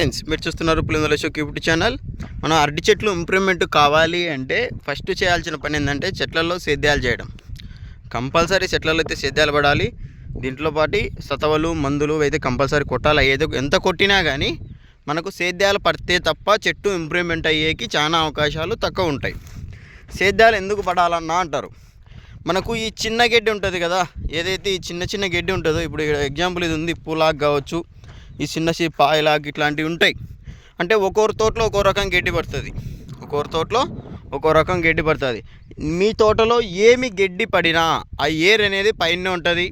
Friends మీరు చూస్తున్నారు పులిందల షోక్ YouTube channel. మనం అరటి చెట్లు ఇంప్రూవ్మెంట్ కావాలి అంటే ఫస్ట్ చేయాల్సిన పని ఏంటంటే చెట్లలో సేద్యాలు చేయడం. కంపల్సరీ చెట్లలో అయితే సేద్యాలు పడాలి. దీంట్లో పాటు సతవలు మందులు అయితే కంపల్సరీ కొట్టాలి ఏదో ఎంత కొట్టినా కానీ మనకు సేద్యాలు పడితే తప్ప చెట్టు ఇంప్రూవ్మెంట్ అయ్యేకి చాలా అవకాశాలు తక్కువ ఉంటాయి. సేద్యాలు ఎందుకు పడాలన్నా అంటారు. మనకు ఈ చిన్న గడ్డి ఉంటుంది కదా ఏదైతే ఈ చిన్న చిన్న గడ్డి ఉంటుందో ఇప్పుడు ఎగ్జాంపుల్ ఇది ఉంది పూలాక్ కావచ్చు ఈ చిన్న చిన్న పాయలాక్ ఇట్లాంటివి ఉంటాయి. అంటే ఒక్కొక్క తోటలో ఒక్కో రకం గడ్డి పడుతుంది. ఒక్కొక్క తోటలో ఒక్కో రకం గడ్డి పడుతుంది. మీ తోటలో ఏమి గడ్డి పడినా ఆ ఏర్ అనేది పైన ఉంటుంది.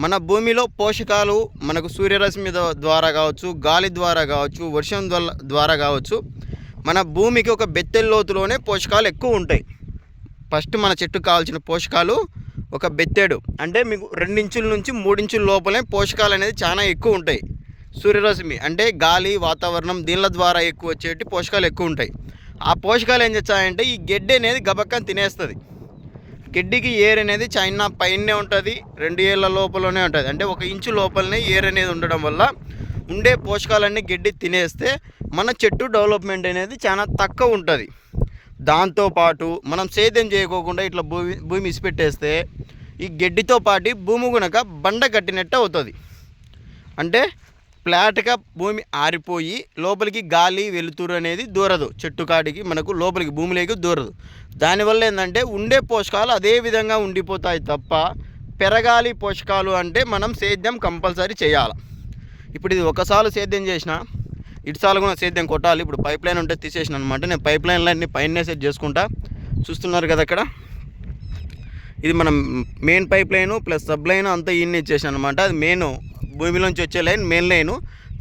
మన భూమిలో పోషకాలు మనకు సూర్యరశ్మి ద్వారా కావచ్చు గాలి ద్వారా కావచ్చు వర్షం ద్వారా కావచ్చు మన భూమికి ఒక బెత్తెల లోతులోనే పోషకాలు ఎక్కువ ఉంటాయి. ఫస్ట్ మన చెట్టుకు కావాల్సిన పోషకాలు ఒక బెత్తెడు. అంటే మీకు రెండించుల నుంచి మూడించుల లోపలే పోషకాలు అనేది చాలా ఎక్కువ ఉంటాయి. సూర్యరశ్మి అంటే గాలి వాతావరణం దీనిల ద్వారా ఎక్కువ వచ్చేటి పోషకాలు ఎక్కువ ఉంటాయి. ఆ పోషకాలు ఏం చేస్తాయంటే ఈ గడ్డి అనేది గబక్కని తినేస్తుంది. గడ్డికి ఏర్ అనేది చైనా పైనే ఉంటుంది రెండు ఏళ్ళ లోపలనే ఉంటుంది. అంటే ఒక ఇంచు లోపలనే ఏర్ అనేది ఉండడం వల్ల ఉండే పోషకాలన్నీ గడ్డి తినేస్తే మన చెట్టు డెవలప్మెంట్ అనేది చాలా తక్కువ ఉంటుంది. దాంతోపాటు మనం సేద్యం చేయకోకుండా ఇట్లా భూమి భూమి ఇసిపెట్టేస్తే ఈ గడ్డితో పాటు భూమి గునక బండ కట్టినట్టు అవుతుంది. అంటే ఫ్లాట్గా భూమి ఆరిపోయి లోపలికి గాలి వెలుతురు అనేది దూరదు. చెట్టు కాడికి మనకు లోపలికి భూమిలోకి దూరదు. దానివల్ల ఏంటంటే ఉండే పోషకాలు అదే విధంగా ఉండిపోతాయి తప్ప పెరగాలి పోషకాలు అంటే మనం సేద్యం కంపల్సరీ చేయాలి. ఇప్పుడు ఇది ఒకసారి సేద్యం చేసిన ఇటుసార్లు కూడా సేద్యం కొట్టాలి. ఇప్పుడు పైప్ లైన్ ఉంటే తీసేసిన అనమాట నేను పైప్ లైన్లన్నీ పైన సెట్ చేసుకుంటా. చూస్తున్నారు కదా అక్కడ? ఇది మనం main pipe line plus sub line అంతా ఈయన్ని ఇచ్చేసాను అనమాట అది మెయిన్ భూమిలోంచి వచ్చే లైన్ మెయిన్ లైను.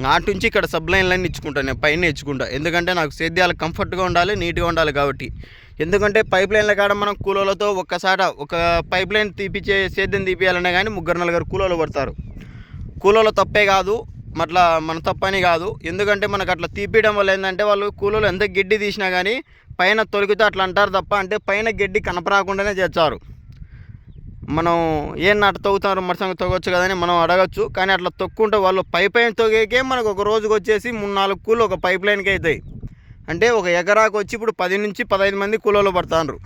నాటు నుంచి ఇక్కడ సబ్ లైన్ లైన్ ఇచ్చుకుంటాను నేను పైన ఇచ్చుకుంటా. ఎందుకంటే నాకు సేద్యాలు కంఫర్ట్గా ఉండాలి నీట్గా ఉండాలి కాబట్టి. ఎందుకంటే పైప్ లైన్ల కాడ మనం కూలోలతో ఒక్కసాట ఒక పైప్ లైన్ తీపిచ్చే సేద్యం తీపియాలన్నా కానీ ముగ్గురు నలుగురు కూలోలు పడతారు. కూలోలు తప్పే కాదు అట్లా మన తప్పని కాదు. ఎందుకంటే మనకు అట్లా తీపియడం వల్ల ఏంటంటే వాళ్ళు కూలోలు ఎంత గడ్డి తీసినా కానీ పైన తొలికితే అట్లా అంటారు తప్ప అంటే పైన గడ్డి కనపరాకుండానే చేస్తారు. మనం ఏం నాట తొగుతారు మరసంగా తొగొచ్చు కదని మనం అడగచ్చు. కానీ అట్లా తొక్కుంటే వాళ్ళు పైప్ లైన్ తొగేకే మనకు ఒక రోజుకి వచ్చేసి మూడు నాలుగు కూలు ఒక పైప్ లైన్కి అవుతాయి అంటే ఒక ఎకరాకు వచ్చి ఇప్పుడు పది నుంచి పదహైదు మంది కూలలో పడతారు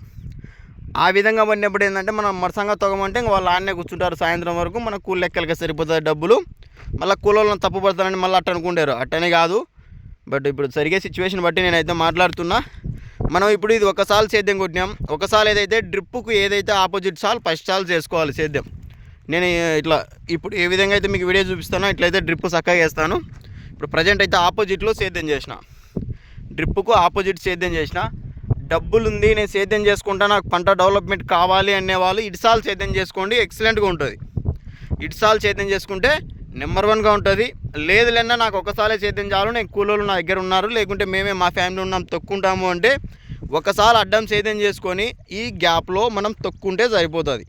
ఆ విధంగా పడినప్పుడు ఏంటంటే మనం మరసంగా తొగమంటే ఇంక వాళ్ళు ఆడనే కూర్చుంటారు. సాయంత్రం వరకు మన కూలి లెక్కలకి సరిపోతుంది డబ్బులు. మళ్ళీ కూలోళ్ళని తప్పు పడతారని మళ్ళీ అట్ట అనుకుంటారు. అట్టనే కాదు. బట్ ఇప్పుడు జరిగే సిచ్యువేషన్ బట్టి నేనైతే మాట్లాడుతున్నా. మనం ఇప్పుడు ఇది ఒకసారి సేద్యం కొట్టినాం. ఒకసారి ఏదైతే డ్రిప్పుకు ఏదైతే ఆపోజిట్ సాల్ ఫస్ట్ సాల్ చేసుకోవాలి సేద్యం. నేను ఇట్లా ఇప్పుడు ఏ విధంగా అయితే మీకు వీడియో చూపిస్తానో ఇట్లయితే డ్రిప్ చక్కగా వేస్తాను ఇప్పుడు ప్రజెంట్ అయితే ఆపోజిట్లో సేద్యం చేసిన. డ్రిప్పుకు ఆపోజిట్ సేద్యం చేసిన. డబ్బులు ఉంది నేను సేద్యం చేసుకుంటా నాకు పంట డెవలప్మెంట్ కావాలి అనేవాళ్ళు ఇటుసాల్ సేద్యం చేసుకోండి ఎక్సలెంట్గా ఉంటుంది. ఇటుసాల్ సేద్యం చేసుకుంటే నెంబర్ వన్గా ఉంటుంది. లేదు లేనా నాకు ఒకసారి సేద్యం చాలు. నేను కూలోళ్ళు నా దగ్గర ఉన్నారు. లేకుంటే మేమే మా ఫ్యామిలీ ఉన్నాం. తొక్కుంటాము అంటే ఒకసారి అడ్డం సేద్యం చేసుకొని ఈ గ్యాప్లో మనం తొక్కుంటే సరిపోతుంది.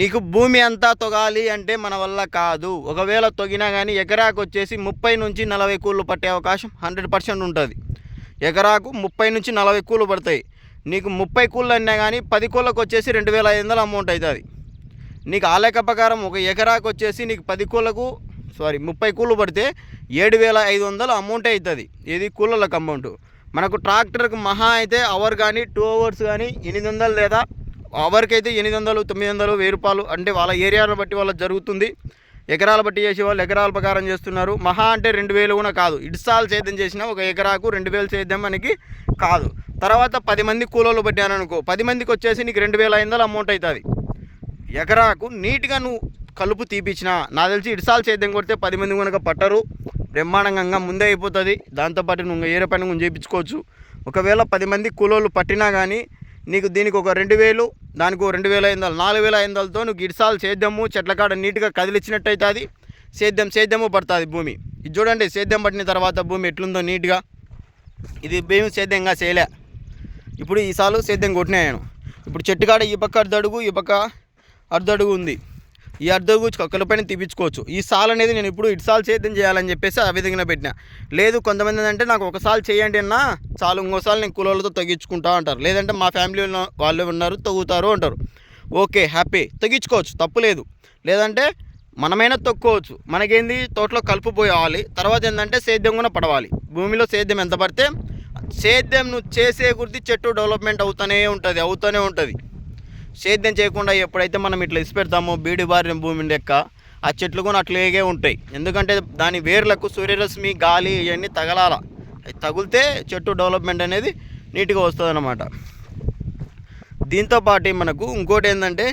నీకు భూమి అంతా తొగాలి అంటే మన వల్ల కాదు. ఒకవేళ తొగినా కానీ ఎకరాకు వచ్చేసి ముప్పై నుంచి నలభై కూళ్ళు పట్టే అవకాశం హండ్రెడ్ పర్సెంట్ ఉంటుంది. ఎకరాకు ముప్పై నుంచి నలభై కూళ్ళు పడతాయి. నీకు ముప్పై కూళ్ళు అన్నా కానీ పది కూళ్ళకు వచ్చేసి రెండు వేల ఐదు వందల అమౌంట్ అవుతుంది. నీకు ఆ లెక్క ప్రకారం ఒక ఎకరాకు వచ్చేసి నీకు పది కూలకు సారీ ముప్పై కూళ్ళు పడితే ఏడు వేల ఐదు వందలు అమౌంట్ అవుతుంది. ఇది కూలలకు అమౌంట్ మనకు ట్రాక్టర్కి మహా అయితే అవర్ కానీ టూ అవర్స్ కానీ ఎనిమిది వందలు లేదా అవర్కి అయితే ఎనిమిది వందలు తొమ్మిది వందలు వెయ్యి రూపాయలు అంటే వాళ్ళ ఏరియాను బట్టి వాళ్ళ జరుగుతుంది. ఎకరాల బట్టి చేసే వాళ్ళు ఎకరాల ప్రకారం చేస్తున్నారు. మహా అంటే రెండు వేలు కూడా కాదు. ఇడ్సాలు సేద్యం చేసిన ఒక ఎకరాకు రెండు వేలు సేద్యం మనకి కాదు. తర్వాత పది మంది కూలోళ్ళు పట్టాను అనుకో పది మందికి వచ్చేసి నీకు రెండు వేల ఐదు వందలు అమౌంట్ అవుతుంది. ఎకరాకు నీట్గా నువ్వు కలుపు తీపిచ్చిన. నా తెలిసి ఇడిసాలు సేద్యం కొడితే పది మంది కనుక పట్టరు. బ్రహ్మాండంగా ముందే అయిపోతుంది. దాంతోపాటు నువ్వు ఏరే పని కొంచెం చేయించుకోవచ్చు. ఒకవేళ పది మంది కూలోళ్ళు పట్టినా కానీ నీకు దీనికి ఒక రెండు వేలు దానికి ఒక రెండు వేల ఐదు వందలు నాలుగు వేల ఐదు వందలతో నువ్వు గిడిసాలు సేద్యము చెట్ల కాడ నీట్గా కదిలిచ్చినట్టు అవుతుంది సేద్యం సేద్యము పడుతుంది భూమి. ఇది చూడండి సేద్యం పట్టిన తర్వాత భూమి ఎట్లుందో నీట్గా. ఇది భూమి సేద్యంగా చేయలే. ఇప్పుడు ఈసార్లు సేద్యం కొట్టినాయను ఇప్పుడు చెట్టు కాడ ఈ పక్క అర్ధడుగు ఈ పక్క అర్ధడుగు ఉంది ఈ అర్ధడుగు కక్కలపైన తీపించుకోవచ్చు ఈ సాల్ అనేది నేను ఇప్పుడు ఇటు సాల్ సేద్యం చేయాలని చెప్పేసి ఆ విధంగా పెట్టిన. లేదు కొంతమంది ఏంటంటే నాకు ఒకసారి చేయండి అన్న చాలు ఇంకోసారి నేను కులలతో తగ్గించుకుంటా అంటారు. లేదంటే మా ఫ్యామిలీ వాళ్ళు ఉన్నారు తగ్గుతారు అంటారు. Okay happy. తగ్గించుకోవచ్చు తప్పు లేదు. లేదంటే మనమైనా తొక్కోవచ్చు. మనకేంది? తోటలో కలుపు పోయాలి. తర్వాత ఏంటంటే సేద్యం కూడా పడవాలి. భూమిలో సేద్యం ఎంత పడితే సేద్యం నువ్వు చేసే గుర్తి చెట్టు డెవలప్మెంట్ అవుతూనే ఉంటుంది అవుతూనే ఉంటుంది. సేద్యం చేయకుండా ఎప్పుడైతే మనం ఇట్లా ఇసి పెడతామో బీడి బారిన భూమి లెక్క ఆ చెట్లు కూడా అట్లాగే ఉంటాయి. ఎందుకంటే దాని వేర్లకు సూర్యరశ్మి గాలి ఇవన్నీ తగలాల. తగిలితే చెట్టు డెవలప్మెంట్ అనేది నీట్గా వస్తుంది అన్నమాట దీంతో పాటు మనకు ఇంకోటి ఏంటంటే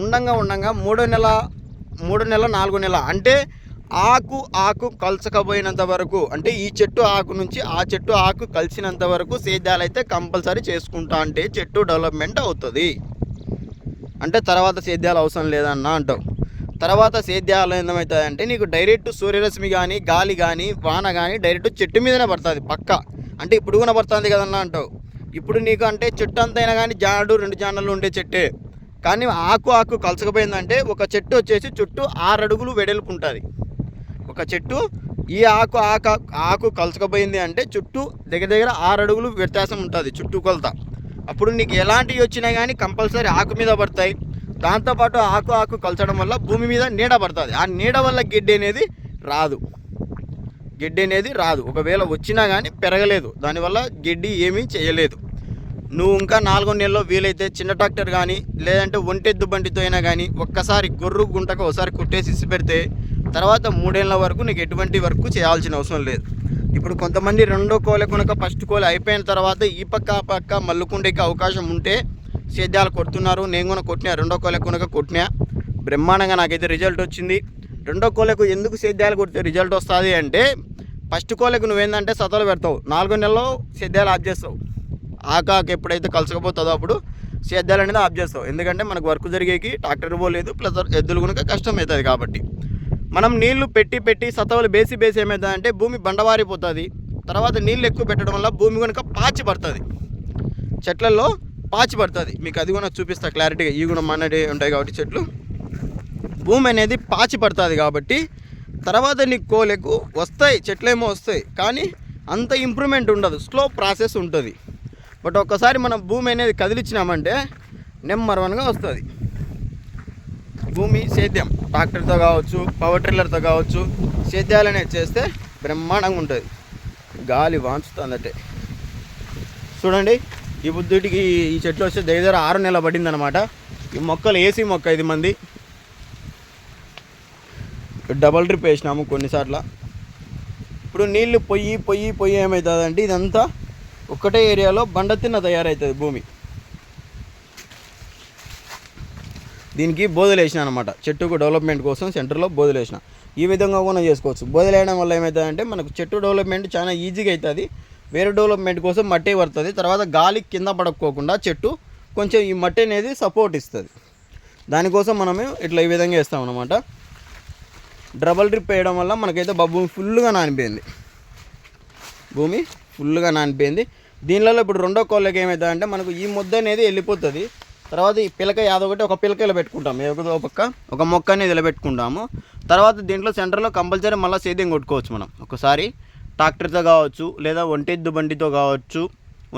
ఉండంగా ఉండంగా మూడో నెల మూడు నెల నాలుగో నెల అంటే ఆకు ఆకు కలచకపోయినంత వరకు అంటే ఈ చెట్టు ఆకు నుంచి ఆ చెట్టు ఆకు కలిసినంత వరకు సేద్యాలు అయితే కంపల్సరీ చేసుకుంటా అంటే చెట్టు డెవలప్మెంట్ అవుతుంది. అంటే తర్వాత సేద్యాలు అవసరం లేదన్న అంటావు. తర్వాత సేద్యాలు ఏమవుతుందంటే నీకు డైరెక్ట్ సూర్యరశ్మి కానీ గాలి కానీ వాన కానీ డైరెక్ట్ చెట్టు మీదనే పడుతుంది పక్క. అంటే ఇప్పుడు కూడా పడుతుంది కదన్నా అంటావు. ఇప్పుడు నీకు అంటే చెట్టు అంతైనా కానీ జాడు రెండు జానలు ఉండే చెట్టే. కానీ ఆకు ఆకు కలసకపోయిందంటే ఒక చెట్టు వచ్చేసి చుట్టూ ఆరు అడుగులు వెడల్పు ఉంటుంది ఒక చెట్టు ఈ ఆకు ఆకు ఆకు కలసకపోయింది అంటే చుట్టూ దగ్గర దగ్గర ఆరు అడుగులు వ్యత్యాసం ఉంటుంది చుట్టూ కొలత. అప్పుడు నీకు ఎలాంటివి వచ్చినా కానీ కంపల్సరీ ఆకు మీద పడతాయి. దాంతోపాటు ఆకు ఆకు కలచడం వల్ల భూమి మీద నీడ పడుతుంది. ఆ నీడ వల్ల గిడ్డి అనేది రాదు. గిడ్డి అనేది రాదు. ఒకవేళ వచ్చినా కానీ పెరగలేదు. దానివల్ల గిడ్డి ఏమీ చేయలేదు. నువ్వు ఇంకా నాలుగో నెలలో వీలైతే చిన్న ట్రాక్టర్ కానీ లేదంటే ఒంటెద్దు బండితో అయినా కానీ ఒక్కసారి గొర్రు గుంటకు ఒకసారి కుట్టేసి ఇసి పెడితే తర్వాత మూడేళ్ళ వరకు నీకు ఎటువంటి వరకు చేయాల్సిన అవసరం లేదు. ఇప్పుడు కొంతమంది రెండో కోల కొనక ఫస్ట్ కోలే అయిపోయిన తర్వాత ఈ పక్క ఆ పక్క మల్లుకుండేకి అవకాశం ఉంటే సేద్యాలు కొడుతున్నారు. నేను కూడా కొట్టినా రెండో కోల కొనక కొట్టినా. బ్రహ్మాండంగా నాకైతే రిజల్ట్ వచ్చింది. రెండో కోలకు ఎందుకు సేద్యాలు కొడితే రిజల్ట్ వస్తుంది అంటే ఫస్ట్ కోలకు నువ్వేందంటే సతలు పెడతావు. నాలుగో నెలలో సేద్యాలు ఆఫ్ చేస్తావు. ఆకాకు ఎప్పుడైతే కలసకపోతుందో అప్పుడు సేద్యాలు అనేది ఆఫ్ చేస్తావు. ఎందుకంటే మనకు వర్క్ జరిగేకి ట్రాక్టర్ పోలేదు ప్లస్ ఎద్దులు కనుక కష్టం అవుతుంది కాబట్టి. మనం నీళ్ళు పెట్టి పెట్టి సతవలు బేసి బేసి ఏమవుతుందంటే భూమి బండవారిపోతుంది. తర్వాత నీళ్ళు ఎక్కువ పెట్టడం వల్ల భూమి కనుక పాచి పడుతుంది. చెట్లలో పాచి పడుతుంది. మీకు అది కూడా చూపిస్తా క్లారిటీగా. ఈ కూడా మన్నటి ఉంటాయి కాబట్టి చెట్లు. భూమి అనేది పాచి పడుతుంది కాబట్టి తర్వాత నీకు కోలెకు వస్తాయి చెట్లేమో వస్తాయి. కానీ అంత ఇంప్రూవ్మెంట్ ఉండదు. స్లో ప్రాసెస్ ఉంటుంది. బట్ ఒక్కసారి మనం భూమి అనేది కదిలిచ్చినామంటే నెంబర్ వన్గా వస్తుంది. భూమి సేద్యం ట్రాక్టర్తో కావచ్చు పవర్ ట్రిల్లర్తో కావచ్చు సేద్యాలు అనేది చేస్తే బ్రహ్మాండంగా ఉంటుంది. గాలి వాంచుతుందటే. చూడండి ఈ బుద్ధుడికి ఈ చెట్లు వస్తే దగ్గర ఆరు నెలలు పడిందనమాట ఈ మొక్కలు ఏసీ మొక్క ఇది మంది. డబల్ డ్రిప్ వేసినాము కొన్నిసార్లు. ఇప్పుడు నీళ్ళు పొయ్యి పొయ్యి పొయ్యి ఏమవుతుందంటే ఇదంతా ఒకటే ఏరియాలో బండ తిన్న తయారవుతుంది భూమి. దీనికి బోధలు వేసిన అనమాట చెట్టుకు డెవలప్మెంట్ కోసం సెంటర్లో బోధలు వేసిన. ఈ విధంగా కూడా చేసుకోవచ్చు. బోధలు వేయడం వల్ల ఏమవుతుందంటే మనకు చెట్టు డెవలప్మెంట్ చాలా ఈజీగా అవుతుంది వేరే డెవలప్మెంట్ కోసం మట్టి పడుతుంది. తర్వాత గాలి కింద పడకపోకుండా చెట్టు కొంచెం ఈ మట్టి అనేది సపోర్ట్ ఇస్తుంది. దానికోసం మనము ఇట్లా ఈ విధంగా వేస్తాం అనమాట డబల్ డ్రిప్ వేయడం వల్ల మనకైతే భూమి ఫుల్గా నానిపోయింది. భూమి ఫుల్గా నానిపోయింది. దీనిలో ఇప్పుడు రెండో కోళ్ళకి ఏమవుతుందంటే మనకు ఈ ముద్ద అనేది వెళ్ళిపోతుంది. తర్వాత ఈ పిలక యాదొకటి ఒక పిలక ఇలా పెట్టుకుంటాం. ఏదో పక్క ఒక మొక్క అనేది ఇలా పెట్టుకుంటాము. తర్వాత దీంట్లో సెంటర్లో కంపల్సరీ మళ్ళీ సేద్యం కొట్టుకోవచ్చు మనం. ఒకసారి ట్రాక్టర్తో కావచ్చు లేదా ఒంటెద్దు బండితో కావచ్చు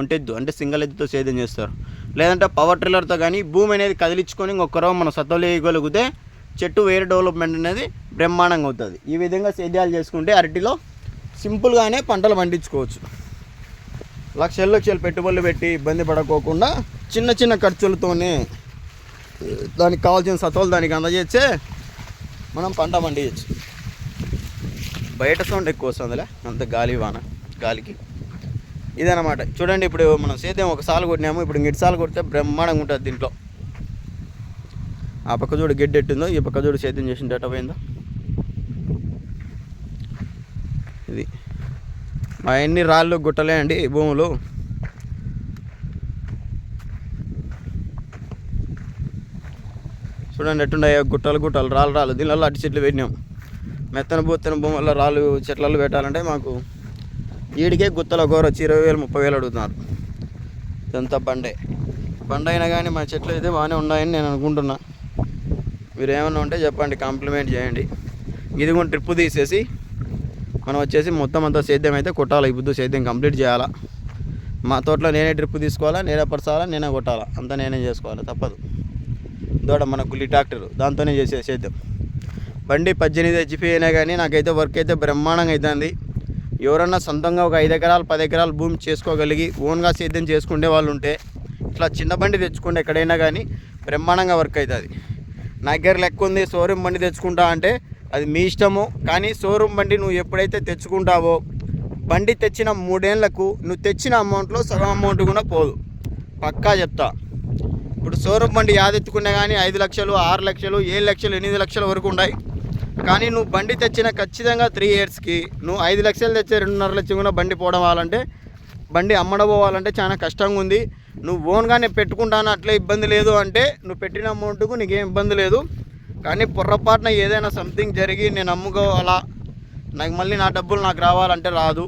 ఒంటెద్దు అంటే సింగల్ ఎద్దుతో సేద్యం చేస్తారు. లేదంటే పవర్ ట్రిల్లర్తో కానీ భూమి అనేది కదిలించుకొని ఇంకొకరో మనం సత్తలేయగలిగితే చెట్టు వేరే డెవలప్మెంట్ అనేది బ్రహ్మాండంగా అవుతుంది. ఈ విధంగా సేద్యాలు చేసుకుంటే అరటిలో సింపుల్గానే పంటలు పండించుకోవచ్చు. లక్షలు లక్షలు పెట్టుబడులు పెట్టి ఇబ్బంది పడకోకుండా చిన్న చిన్న ఖర్చులతోనే దానికి కావాల్సిన సత్వాలు దానికి అందజేస్తే మనం పంట పండియచ్చు. బయట సౌండ్ ఎక్కువ వస్తుందిలే అంత గాలి వాన గాలికి. ఇదనమాట చూడండి ఇప్పుడు మనం సేద్యం ఒక సాలు కొట్టినాము ఇప్పుడు గిట్ సాలు కొడితే బ్రహ్మాండంగా ఉంటుంది దీంట్లో. ఆ పక్క చూడు గడ్డి ఎట్టిందో ఈ పక్క చూడు సేద్యం చేసిన డేటా పోయిందో? ఇది. మా ఎన్ని రాళ్ళు గుట్టలే అండి భూములు. చూడండి ఎట్టున్నాయో గుట్టలు గుట్టలు రాళ్ళు రాళ్ళు. దీనివల్ల అట్టి చెట్లు పెట్టినాం. మెత్తన బొత్తన భూముల్లో రాళ్ళు చెట్లలో పెట్టాలంటే మాకు ఈడికే గుత్తల గోర వచ్చి ఇరవై వేలు ముప్పై వేలు అడుగుతున్నారు. ఇదంతా బండే. బండ అయినా కానీ మా చెట్లు అయితే బాగానే ఉన్నాయని నేను అనుకుంటున్నా. మీరు ఏమన్నా ఉంటే చెప్పండి కాంప్లిమెంట్ చేయండి. ఇది కూడా ట్రిప్ తీసేసి మనం వచ్చేసి మొత్తం అంతా సేద్యం అయితే కొట్టాలి. ఇప్పుడు సేద్యం కంప్లీట్ చేయాలా? మా తోటలో నేనే ట్రిప్ తీసుకోవాలా నేనే పరచాలా నేనే కొట్టాలా? అంతా నేనే చేసుకోవాలి తప్పదు. దూడ మన గుల్లి ట్రాక్టర్. దాంతోనే చేసే సేద్యం బండి పద్దెనిమిది హెచ్పి అయినా కానీ నాకైతే వర్క్ అయితే బ్రహ్మాండంగా అవుతుంది ఎవరన్నా సొంతంగా ఒక ఐదు ఎకరాలు పది ఎకరాలు భూమి చేసుకోగలిగి ఓన్గా సేద్యం చేసుకునే వాళ్ళు ఉంటే ఇట్లా చిన్న బండి తెచ్చుకుంటే ఎక్కడైనా కానీ బ్రహ్మాండంగా వర్క్ అవుతుంది నా దగ్గర లెక్క ఉంది షోరూమ్ బండి తెచ్చుకుంటా అంటే అది మీ ఇష్టము. కానీ షోరూమ్ బండి నువ్వు ఎప్పుడైతే తెచ్చుకుంటావో బండి తెచ్చిన మూడేళ్ళకు నువ్వు తెచ్చిన అమౌంట్లో సగం అమౌంట్ కూడా పోదు. పక్కా చెప్తా. ఇప్పుడు సౌరభ్ బండి యాదెత్తుకున్నా కానీ ఐదు లక్షలు ఆరు లక్షలు ఏడు లక్షలు ఎనిమిది లక్షల వరకు ఉన్నాయి కానీ నువ్వు బండి తెచ్చిన ఖచ్చితంగా త్రీ ఇయర్స్కి నువ్వు ఐదు లక్షలు తెచ్చే రెండున్నర లక్షలు కూడా బండి పోవడం వాళ్ళంటే బండి అమ్మడబోవాలంటే చాలా కష్టంగా ఉంది. నువ్వు ఓన్గానే పెట్టుకుంటాను అట్లే ఇబ్బంది లేదు అంటే నువ్వు పెట్టిన అమౌంట్కు నీకేం ఇబ్బంది లేదు. కానీ పొర్రపాటున ఏదైనా సంథింగ్ జరిగి నేను అమ్ముకోవాలా నాకు మళ్ళీ నా డబ్బులు నాకు రావాలంటే రాదు.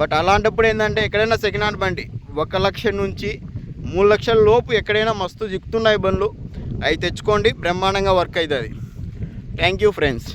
బట్ అలాంటప్పుడు ఏంటంటే ఎక్కడైనా సెకండ్ హ్యాండ్ బండి ఒక లక్ష నుంచి మూడు లక్షల లోపు ఎక్కడైనా మస్తు జిక్కుతున్నాయి బండ్లు. అవి తెచ్చుకోండి బ్రహ్మాండంగా వర్క్ అవుతుంది. Thank you friends